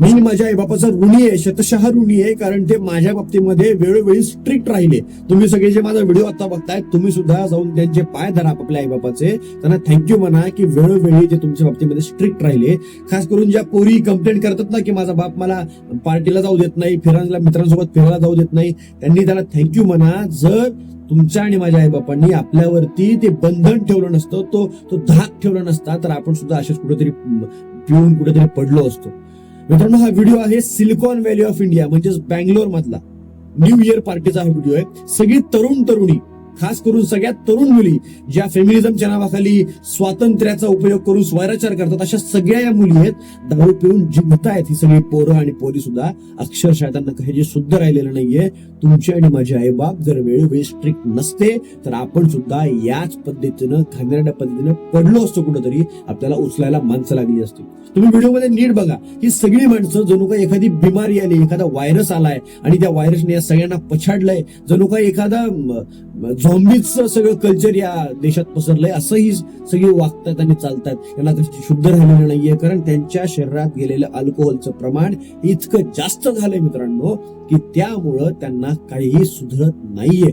मी माझ्या आईबापाचा ऋणी आहे शतशः ऋणी आहे कारण ते माझ्या बाबतीमध्ये वेळोवेळी स्ट्रिक्ट राहिले. तुम्ही सगळे जे माझा व्हिडिओ आता बघताय तुम्ही सुद्धा जाऊन त्यांचे पाय धरा आपल्या आई बापाचे त्यांना थँक्यू म्हणा की वेळोवेळी ते तुमच्या बाबतीमध्ये स्ट्रिक्ट राहिले. खास करून ज्या पोरी कंप्लेंट करतात ना की माझा बाप मला पार्टीला जाऊ देत नाही फिरायला मित्रांसोबत फिरायला जाऊ देत नाही त्यांनी त्याला थँक्यू म्हणा जर तुमच्या आणि माझ्या आईबापांनी आपल्यावरती ते बंधन ठेवलं नसतं तो तो धाक ठेवला नसता तर आपण सुद्धा असेच कुठेतरी पिऊन कुठेतरी पडलो असतो. मित्रांनो हा व्हिडिओ आहे सिलिकॉन व्हॅली ऑफ इंडिया म्हणजेच बँगलोर मधला. न्यू इयर पार्टीचा हा व्हिडिओ आहे. सगळी तरुण तरुणी खास करून सगळ्यात तरुण मुली ज्या फेमिनिझमच्या नावाखाली स्वातंत्र्याचा उपयोग करून स्वैराचार करतात अशा सगळ्या या मुली आहेत. दारू पिऊन जिंकतायत ही सगळी पोरं आणि पोरी सुद्धा अक्षरशः त्यांना काही जे शुद्ध राहिलेलं नाहीये. तुमचे आणि माझे आईबाप जर वेळोवेळी स्ट्रिक्ट नसते तर आपण सुद्धा याच पद्धतीनं घाणेरड्या पद्धतीनं पडलो असतो कुठंतरी आपल्याला उचलायला माणसं लागली असती. तुम्ही व्हिडिओमध्ये नीट बघा ही सगळी माणसं जणू काही एखादी बिमारी आली एखादा व्हायरस आलाय आणि त्या व्हायरसने या सगळ्यांना पछाडलंय जणू काही एखादा झॉम्बीजचं सगळं कल्चर या देशात पसरलंय. असंही सगळी वागतात आणि चालतात यांना कशी शुद्ध राहिलेलं नाहीये कारण त्यांच्या शरीरात गेलेलं अल्कोहोलचं प्रमाण इतकं जास्त झालंय मित्रांनो की त्यामुळं त्यांना काहीही सुधरत नाहीये.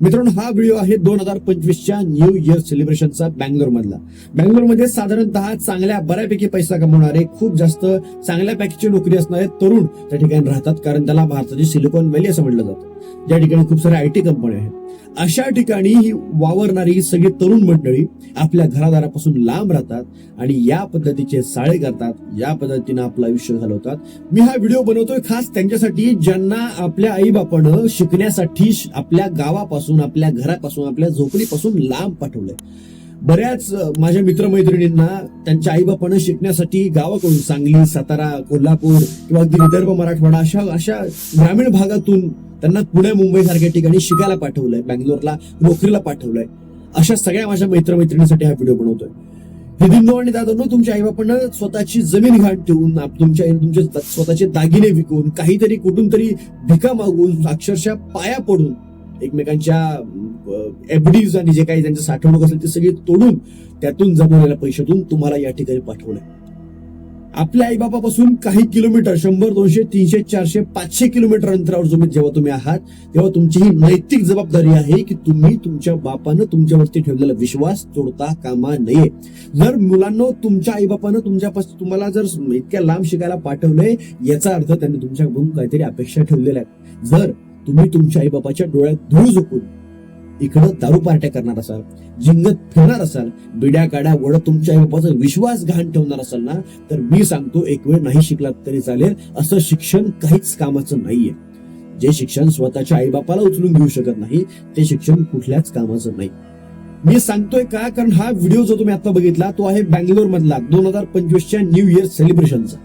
मित्रांनो हा व्हिडिओ आहे दोन हजार पंचवीसच्या न्यू इयर सेलिब्रेशनचा बँगलोर मधला बँगलोरमध्ये साधारणतः चांगल्या बऱ्यापैकी पैसा कमवणारे खूप जास्त चांगल्या पॅकेजची नोकरी असणारे तरुण त्या ठिकाणी राहतात कारण त्याला भारताची सिलिकॉन व्हॅली असं म्हटलं जातं. ज्या ठिकाणी खूप साऱ्या आयटी कंपन्या आहेत. अशा ठिकाणी ही वावरणारी ही सगळी तरुण मंडळी आपल्या घरादारापासून लांब राहतात आणि या पद्धतीचे साळे करतात या पद्धतीनं आपलं आयुष्य घालवतात. मी हा व्हिडिओ बनवतोय खास त्यांच्यासाठी ज्यांना आपल्या आई बापानं शिकण्यासाठी आपल्या गावापासून आपल्या घरापासून आपल्या झोपडीपासून लांब पाठवलंय. बऱ्याच माझ्या मित्रमैत्रिणींना त्यांच्या आईबापानं शिकण्यासाठी गावाकडून सांगली सातारा कोल्हापूर किंवा अगदी विदर्भ मराठवाडा अशा अशा ग्रामीण भागातून त्यांना पुणे मुंबई सारख्या ठिकाणी शिकायला पाठवलंय. बँगलोरला नोकरीला पाठवलंय. अशा सगळ्या माझ्या मित्रमैत्रिणींसाठी हा व्हिडिओ बनवतोय. दिदींनो आणि दादांनो तुमच्या आईबापानं स्वतःची जमीन घाट ठेवून तुमच्या तुमचे स्वतःचे दागिने विकून काहीतरी कुठून तरी भिका मागून अक्षरशः पाया पडून एकमेकांच्या एफडीज आणि जे काही त्यांचं साठवणूक असेल ते सगळी तोडून त्यातून जमवलेल्या पैशातून तुम्हाला या ठिकाणी पाठवलंय. आपल्या आईबापापासून काही किलोमीटर शंभर दोनशे तीनशे चारशे पाचशे किलोमीटर अंतरावर तुम्ही जेव्हा तुम्ही आहात तेव्हा तुमची ही नैतिक जबाबदारी आहे की तुम्ही तुमच्या बापानं तुमच्यावरती ठेवलेला विश्वास तोडता कामा नये. जर मुलांना तुमच्या आईबापानं तुमच्यापासून तुम्हाला जर इतक्या लांब शिकायला पाठवलंय याचा अर्थ त्यांनी तुमच्याकडून काहीतरी अपेक्षा ठेवलेल्या आहेत. जर तुम्ही तुमच्या आईबापाच्या डोळ्यात धूळ झोकून इकडं दारू पार्ट्या करणार असाल जिंगत फिरणार असाल बिड्या काड्या वड तुमच्या आईबापाचा विश्वास घाण ठेवणार असाल ना तर मी सांगतो एक वेळ नाही शिकलात तरी चालेल. असं शिक्षण काहीच कामाचं नाहीये. जे शिक्षण स्वतःच्या आईबापाला उचलून घेऊ शकत नाही ते शिक्षण कुठल्याच कामाचं नाही. मी सांगतोय का? कारण हा व्हिडिओ जो तुम्ही आता बघितला तो आहे बँगलोर मधला दोन हजार पंचवीसच्या न्यू इयर सेलिब्रेशनचा.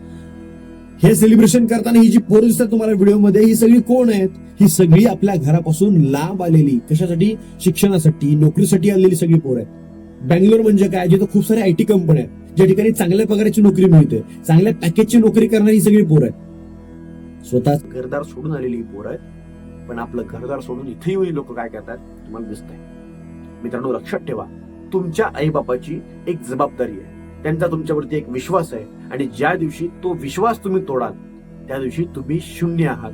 हे सेलिब्रेशन करताना ही जी पोर दिसतात तुम्हाला व्हिडिओमध्ये ही सगळी कोण आहेत? ही सगळी आपल्या घरापासून लांब आलेली. कशासाठी? शिक्षणासाठी नोकरीसाठी आलेली सगळी पोर आहेत. बँगलोर म्हणजे काय? जिथं खूप साऱ्या आयटी कंपन्या आहेत. ज्या ठिकाणी चांगल्या पगाराची नोकरी मिळते. चांगल्या पॅकेजची नोकरी करणारी ही सगळी पोर आहेत. स्वतः घरदार सोडून आलेली पोर आहेत. पण आपलं घरदार सोडून इथेही लोक काय करतात? तुम्हाला दिसतंय. मित्रांनो लक्षात ठेवा. तुमच्या आईबापाची एक जबाबदारी आहे. त्यांचा तुमच्यावरती एक विश्वास आहे. आणि ज्या दिवशी तो विश्वास तुम्ही तोडाल त्या दिवशी तुम्ही शून्य आहात.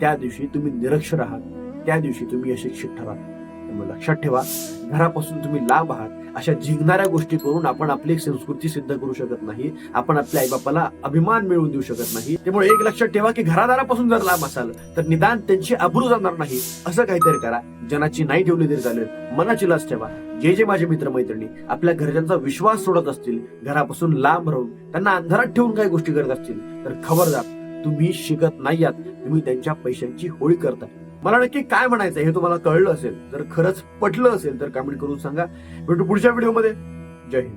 त्या दिवशी तुम्ही निरक्षर आहात. त्या दिवशी तुम्ही अशिक्षित ठराल. त्यामुळे लक्षात ठेवा घरापासून तुम्ही लांब आहात. अशा जिंकणाऱ्या गोष्टी करून आपण आपली एक संस्कृती सिद्ध करू शकत नाही आपण आपल्या आईबापाला अभिमान मिळवून देऊ शकत नाही. त्यामुळे एक लक्षात ठेवा की घरादारापासून जर लांब असाल तर निदान त्यांची अब्रू जाणार नाही. असं काहीतरी करा. जनाची नाही ठेवली तरी चालेल. मनाची लाच ठेवा. जे जे माझे मित्र मैत्रिणी आपल्या घरच्यांचा विश्वास सोडत असतील घरापासून लांब राहून त्यांना अंधारात ठेवून काही गोष्टी करत असतील तर खबरदार तुम्ही शिकत नाही आहात. तुम्ही त्यांच्या पैशांची होळी करता. मला नक्की काय म्हणायचं हे तुम्हाला कळलं असेल जर खरंच पटलं असेल तर कमेंट करून सांगा. भेटू पुढच्या व्हिडिओमध्ये जय हिंद.